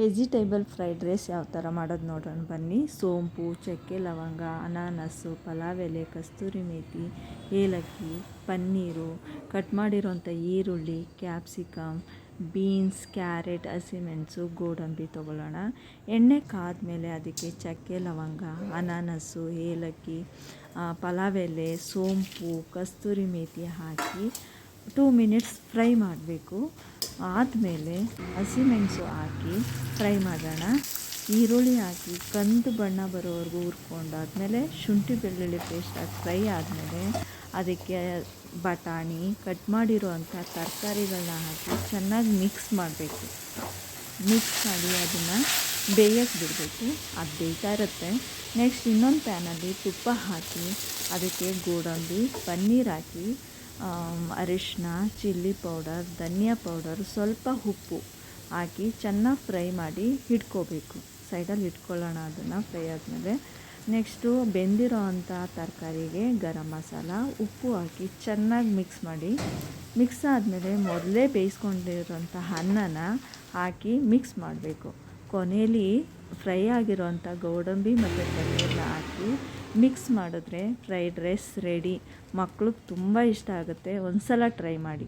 Vegetable fried rice ಯಾವ ಥರ ಮಾಡೋದು ನೋಡೋಣ ಬನ್ನಿ. ಸೋಂಪು, ಚಕ್ಕೆ, ಲವಂಗ ಅನಾನಸ್ಸು ಪಲಾವ್ ಎಲೆ, ಕಸ್ತೂರಿ ಮೇಥಿ ಏಲಕ್ಕಿ, ಪನ್ನೀರು, ಕಟ್ ಮಾಡಿರೋಂಥ ಈರುಳ್ಳಿ, ಕ್ಯಾಪ್ಸಿಕಮ್, ಬೀನ್ಸ್, ಕ್ಯಾರೆಟ್, ಹಸಿಮೆಣಸು, ಗೋಡಂಬಿ ತೊಗೊಳ್ಳೋಣ. ಎಣ್ಣೆ ಕಾದ್ಮೇಲೆ ಅದಕ್ಕೆ ಚಕ್ಕೆ, ಲವಂಗ ಅನಾನಸ್ಸು ಏಲಕ್ಕಿ ಪಲಾವ್ ಎಲೆ, ಸೋಂಪು, ಕಸ್ತೂರಿ ಮೇಥಿ ಹಾಕಿ ಟೂ ಮಿನಿಟ್ಸ್ ಫ್ರೈ ಮಾಡಬೇಕು. ಆದಮೇಲೆ ಹಸಿಮೆಣಸು ಹಾಕಿ ಫ್ರೈ ಮಾಡೋಣ. ಈರುಳ್ಳಿ ಹಾಕಿ ಕಂದು ಬಣ್ಣ ಬರೋವರೆಗೂ ಹುರ್ಕೊಂಡಾದ್ಮೇಲೆ ಶುಂಠಿ ಬೆಳ್ಳುಳ್ಳಿ ಪೇಸ್ಟ್ ಹಾಕಿ ಫ್ರೈ ಆದಮೇಲೆ ಅದಕ್ಕೆ ಬಟಾಣಿ ಕಟ್ ಮಾಡಿರುವಂಥ ತರಕಾರಿಗಳನ್ನ ಹಾಕಿ ಚೆನ್ನಾಗಿ ಮಿಕ್ಸ್ ಮಾಡಬೇಕು. ಮಿಕ್ಸ್ ಮಾಡಿ ಅದನ್ನು ಬೇಯಕ್ಕೆ ಬಿಡಬೇಕು. ಅದು ಬೇಯ್ತಾ ಇರುತ್ತೆ. ನೆಕ್ಸ್ಟ್ ಇನ್ನೊಂದು ಪ್ಯಾನಲ್ಲಿ ತುಪ್ಪ ಹಾಕಿ ಅದಕ್ಕೆ ಗೋಡಂಬಿ, ಪನ್ನೀರ್ ಹಾಕಿ ಅರಿಶಿನ ಚಿಲ್ಲಿ ಪೌಡರ್, ಧನಿಯಾ ಪೌಡರ್, ಸ್ವಲ್ಪ ಉಪ್ಪು ಹಾಕಿ ಚೆನ್ನಾಗಿ ಫ್ರೈ ಮಾಡಿ ಇಟ್ಕೋಬೇಕು ಸೈಡಲ್ಲಿ ಇಟ್ಕೊಳ್ಳೋಣ ಅದನ್ನು ಫ್ರೈ ಆದಮೇಲೆ. ನೆಕ್ಸ್ಟು ಬೆಂದಿರೋ ಅಂಥ ತರಕಾರಿಗೆ ಗರಂ ಮಸಾಲ, ಉಪ್ಪು ಹಾಕಿ ಚೆನ್ನಾಗಿ ಮಿಕ್ಸ್ ಮಾಡಿ. ಮಿಕ್ಸ್ ಆದಮೇಲೆ ಮೊದಲೇ ಬೇಯಿಸ್ಕೊಂಡಿರೋಂಥ ಅನ್ನನ ಹಾಕಿ ಮಿಕ್ಸ್ ಮಾಡಬೇಕು. ಕೊನೆಯಲ್ಲಿ ಫ್ರೈ ಆಗಿರೋಂಥ ಗೋಡಂಬಿ ಮತ್ತು ಹಾಕಿ ಮಿಕ್ಸ್ ಮಾಡಿದ್ರೆ ಫ್ರೈಡ್ ರೈಸ್ ರೆಡಿ. ಮಕ್ಳಿಗೆ ತುಂಬ ಇಷ್ಟ ಆಗುತ್ತೆ. ಒಂದು ಸಲ ಟ್ರೈ ಮಾಡಿ.